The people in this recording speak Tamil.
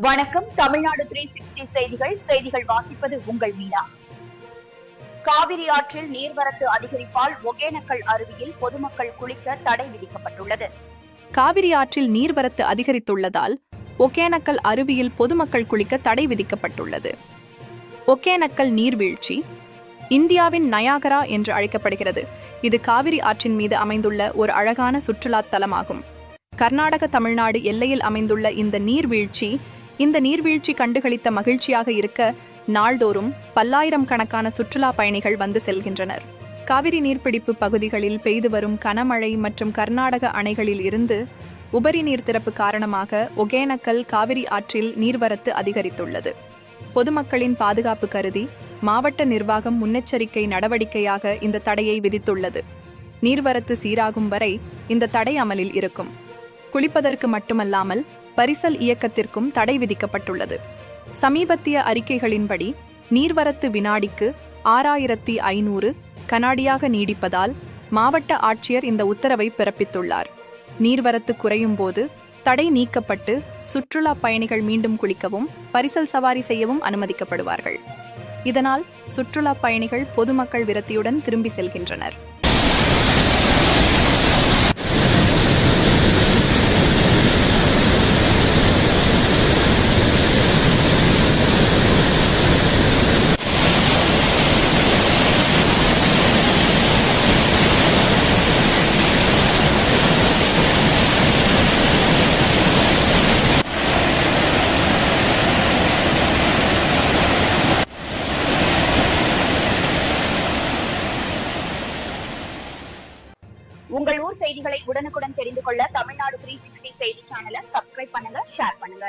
வணக்கம். தமிழ்நாடு த்ரீ சிக்ஸ்டி செய்திகள். செய்திகள் வாசிப்பது உங்கள் மீனா. காவிரி ஆற்றில் நீர்வரத்து அதிகரிப்பால் ஒகேனக்கல் அருவியில் பொதுமக்கள் குளிக்க தடை விதிக்கப்பட்டுள்ளது. காவிரி ஆற்றில் நீர்வரத்து அதிகரித்துள்ளதால் ஒகேனக்கல் அருவியில் பொதுமக்கள் குளிக்க தடை விதிக்கப்பட்டுள்ளது. ஒகேனக்கல் நீர்வீழ்ச்சி இந்தியாவின் நயாகரா என்று அழைக்கப்படுகிறது. இது காவிரி ஆற்றின் மீது அமைந்துள்ள ஒரு அழகான சுற்றுலா தலமாகும். கர்நாடக தமிழ்நாடு எல்லையில் அமைந்துள்ள இந்த நீர்வீழ்ச்சி இந்த நீர்வீழ்ச்சி கண்டுகளித்த மகிழ்ச்சியாக இருக்க நாள்தோறும் பல்லாயிரம் கணக்கான சுற்றுலா பயணிகள் வந்து செல்கின்றனர். காவிரி நீர்பிடிப்பு பகுதிகளில் பெய்து வரும் கனமழை மற்றும் கர்நாடக அணைகளில் இருந்து உபரி நீர் திறப்பு காரணமாக ஒகேனக்கல் காவிரி ஆற்றில் நீர்வரத்து அதிகரித்துள்ளது. பொதுமக்களின் பாதுகாப்பு கருதி மாவட்ட நிர்வாகம் முன்னெச்சரிக்கை நடவடிக்கையாக இந்த தடையை விதித்துள்ளது. நீர்வரத்து சீராகும் வரை இந்த தடை அமலில் இருக்கும். குளிப்பதற்கு மட்டுமல்லாமல் பரிசல் இயக்கத்திற்கும் தடை விதிக்கப்பட்டுள்ளது. சமீபத்திய அறிக்கைகளின்படி நீர்வரத்து வினாடிக்கு ஆறாயிரத்தி ஐநூறு கனாடியாக நீடிப்பதால் மாவட்ட ஆட்சியர் இந்த உத்தரவை பிறப்பித்துள்ளார். நீர்வரத்து குறையும் போது தடை நீக்கப்பட்டு சுற்றுலா பயணிகள் மீண்டும் குளிக்கவும் பரிசல் சவாரி செய்யவும் அனுமதிக்கப்படுவார்கள். இதனால் சுற்றுலா பயணிகள் பொதுமக்கள் விரத்தியுடன் திரும்பி செல்கின்றனர். உங்கள் ஊர் செய்திகளை உடனுக்குடன் தெரிந்து கொள்ள தமிழ்நாடு த்ரீ சிக்ஸ்டி செய்தி சேனலை சப்ஸ்கிரைப் பண்ணுங்க ஷேர் பண்ணுங்க.